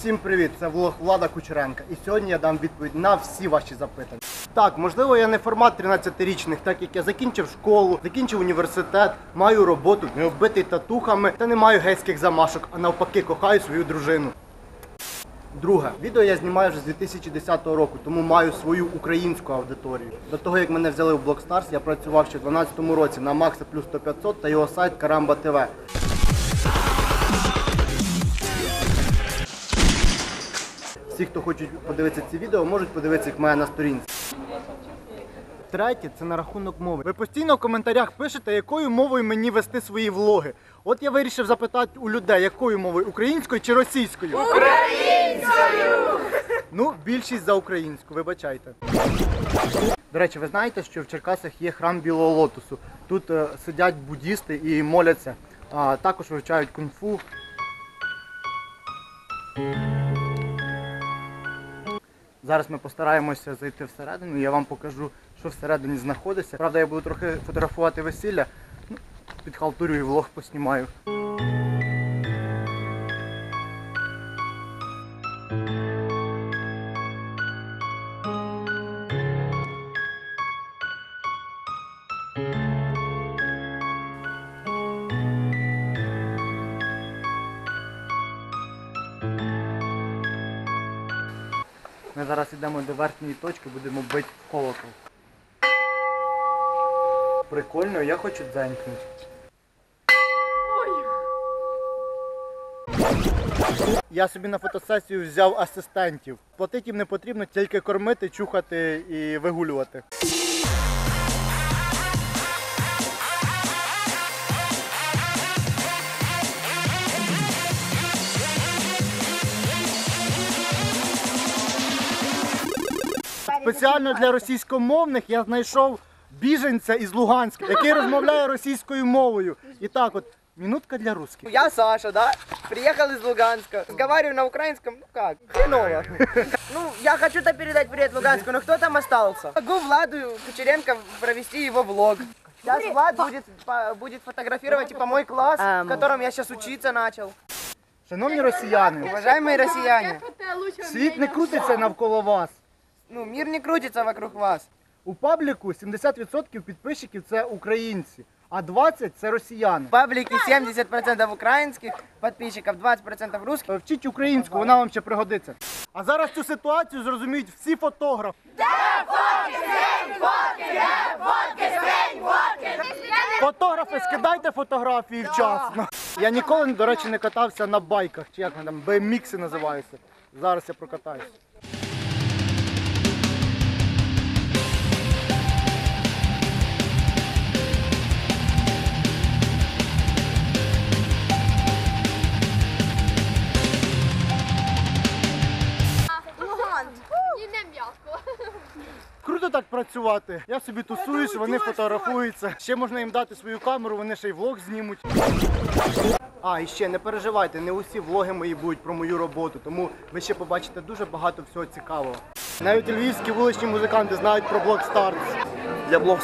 Всім привіт! Це влог Влада Кучеренка. І сьогодні я дам відповідь на всі ваші запитання. Так, можливо, я не формат 13-річних, так як я закінчив школу, закінчив університет, маю роботу, не оббитий татухами та не маю гейських замашок, а навпаки, кохаю свою дружину. Друге, відео я знімаю вже з 2010 року, тому маю свою українську аудиторію. До того як мене взяли в Blockstars, я працював ще в 2012 році на Maxa плюс 100 500 та його сайт Карамба ТВ. Всі, хто хочуть подивитися ці відео, можуть подивитися їх мене на сторінці. Третє це на рахунок мови. Ви постійно в коментарях пишете, якою мовою мені вести свої влоги. От я вирішив запитати у людей, якою мовою українською чи російською? Українською! Ну, більшість за українську, вибачайте. До речі, ви знаєте, що в Черкасах є храм Білого Лотосу. Тут е, сидять буддісти і моляться, а також вивчають кунг-фу. Зараз ми постараємося зайти всередину, я вам покажу, що всередині знаходиться. Правда, я буду трохи фотографувати весілля. Ну, і влог поснімаю. Ми зараз йдемо до верхньої точки, будемо бити колокол. Прикольно, я хочу дзенькнути. Я собі на фотосесію взяв асистентів. Платити їм не потрібно, тільки кормити, чухати і вигулювати. Спеціально для російськомовних я знайшов біженця із Луганська, який розмовляє російською мовою. І так от, минутка для русских. Я Саша, да? Приехал из Луганска. Разговариваю на украинском, ну как, хреново. Ну, я хочу-то передать привет Луганску, но кто там остался? Могу Владу Кучеренко провести его влог. Сейчас Влад будет, по- будет фотографировать типа мой класс, в котором я сейчас учиться начал. Шановні росіяни, Уважаемые россияне, світ не крутиться навколо вас. Ну мир не крутится вокруг вас. У пабліку 70% підписчиків це українці, а 20% це росіяни. В паблике 70% украинских подписчиков, 20% русских. Вчіть українську, вона вам ще пригодиться. А зараз цю ситуацію зрозуміють всі фотографи. Фотографи, скидайте фотографії вчасно. Я ніколи, до речі, не катався на байках, чи як вони там, BMX називаються. Зараз я прокатаюся. Круто так працювати. Я собі тусуюсь, вони фотографуються. Ще можна їм дати свою камеру, вони ще й влог знімуть. А, і ще не переживайте, не усі влоги мої будуть про мою роботу, тому ви ще побачите дуже багато всього цікавого. Навіть львівські вуличні музиканти знають про Блокстарс. для Block